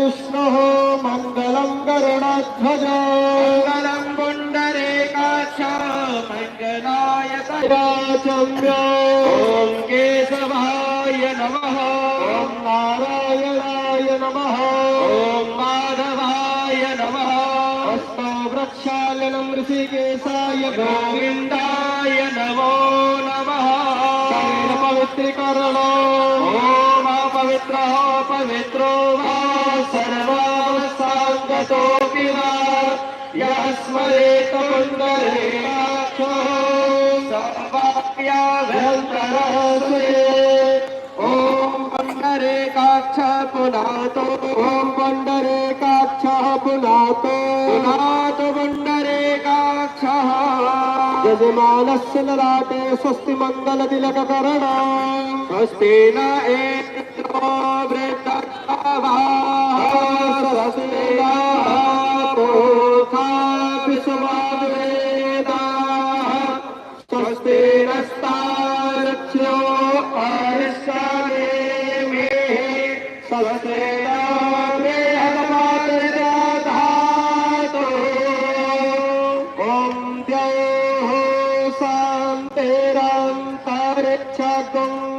विष्णुः मङ्गलं गरुडध्वज मङ्गलं पुण्डरीकाक्ष मङ्गलाय राचम्य ॐ केशवाय नमः। ॐ नारायणाय नमः। ॐ माधवाय नमः। हस्तो वृक्षालनं ऋषिकेशाय सर्वावस्थाङ्गतोऽपि वा यः स्मरेत पुण्डरीकाक्षो सर्वाव्याभ्यन्तरः ॐ पुण्डरीकाक्ष पुनातो। ॐ पण्डरेकाक्षः पुनातो। पुनातु पुण्डरीकाक्षः। यजमानस्य ललाटे स्वस्ति मङ्गलतिलककरणा। स्वस्ति न एन्द्रो वृद्धक्षावाः नस्तारक्ष्यो अर्षणे स्वस्ति धातु ॐ द्यौः शान्तिरन्तरिक्षगुं शान्ते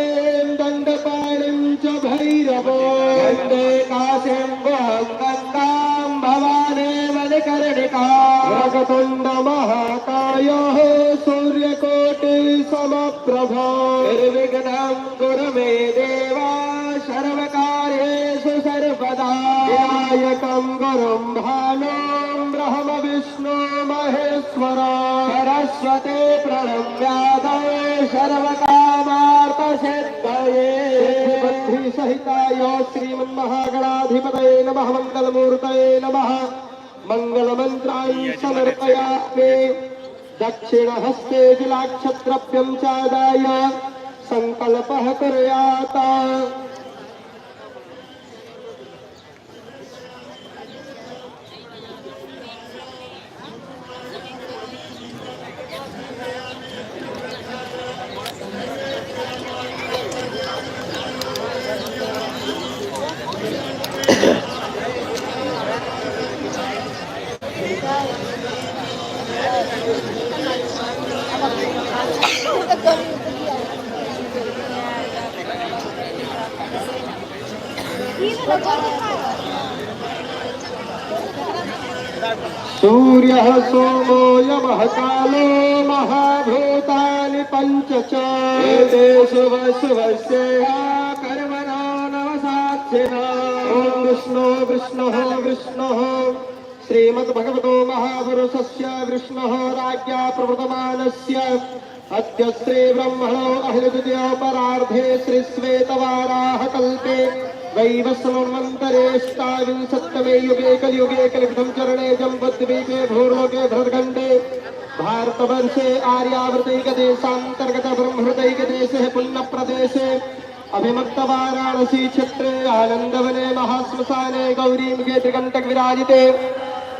वंदे काशीं वहं गङ्गां भवानेव निकर्णिका भगतुण्डमहाकायः सूर्यकोटिसमप्रभा निर्विघ्नं कुरु मे देवा सर्वकार्येषु सर्वदा विनायकं गुरुं भानुं ब्रह्म विष्णु महेश्वरा सरस्वते प्रणम्यादौ सर्वकामार्थसिद्धये सहिताय श्रीमन्महागणाधिपतये नमः मङ्गलमूर्तये नमः। मङ्गलमन्त्राणि समर्पयामि। दक्षिणहस्ते तिलाक्षत्रभ्यं चादाय सङ्कल्पः कुर्यात्। सूर्यः सोमो यमः कालो महाभूतानि पञ्च च शुभ शुभस्य कर्मणो नवसाक्षिणा। विष्णो विष्णुः विष्णुः। श्रीमद्भगवतो महापुरुषस्य विष्णुः राज्ञा प्रवृतमानस्य अद्य श्रीब्रह्मणो अहिलद्वितीयोपरार्धे श्रीश्वेतवाराः कल्पे वैवस्वन्वन्तरेष्टाविंशत्तमे युगे कलियुगे कलियुगं चरणे जम्बद्वीपे भूर्लोके भरतखण्डे भारतवर्षे आर्यावृतैकदेशान्तर्गत ब्रह्महृदैकदेशे पुण्यप्रदेशे अभिमक्त वाराणसी क्षेत्रे आनन्दवने महाश्मशाने गौरीमुखे त्रिकण्टक विराजिते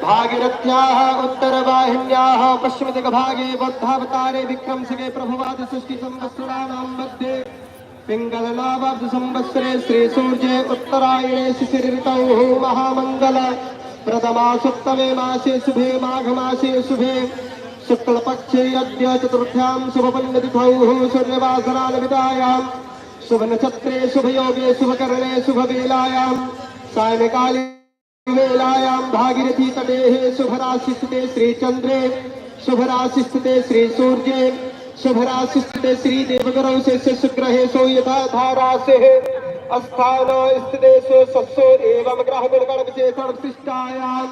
भागीरथ्याः, उत्तरवाहिन्याः, पश्चिमदिग्भागे बौद्धावतारे विक्रमसिगे प्रभुवादि सृष्टि संवत्सराणां मध्ये। पिङ्गलनावाब्द संवत्सरे श्रीसूर्ये उत्तरायणे शिशिरऋतौ महामङ्गल। प्रथमासुत्तमे मासे शुभे, माघमासे शुभे। शुक्लपक्षे अद्य चतुर्थ्यां शुभ नक्षत्रे शुभ योगे शुभ सायंकाले भागीरथी तटेः शुभ श्रीचंद्रे स्थिते श्रीचन्द्रे शुभ राशि स्थिते श्री सूर्य शुभ राशि स्थिते श्री देवगुरौ शेष शुक्रहे सो यथा धारासे अस्थान स्थितेषु सत्सो एवं ग्रह गुणगण विशेषण विशिष्टायां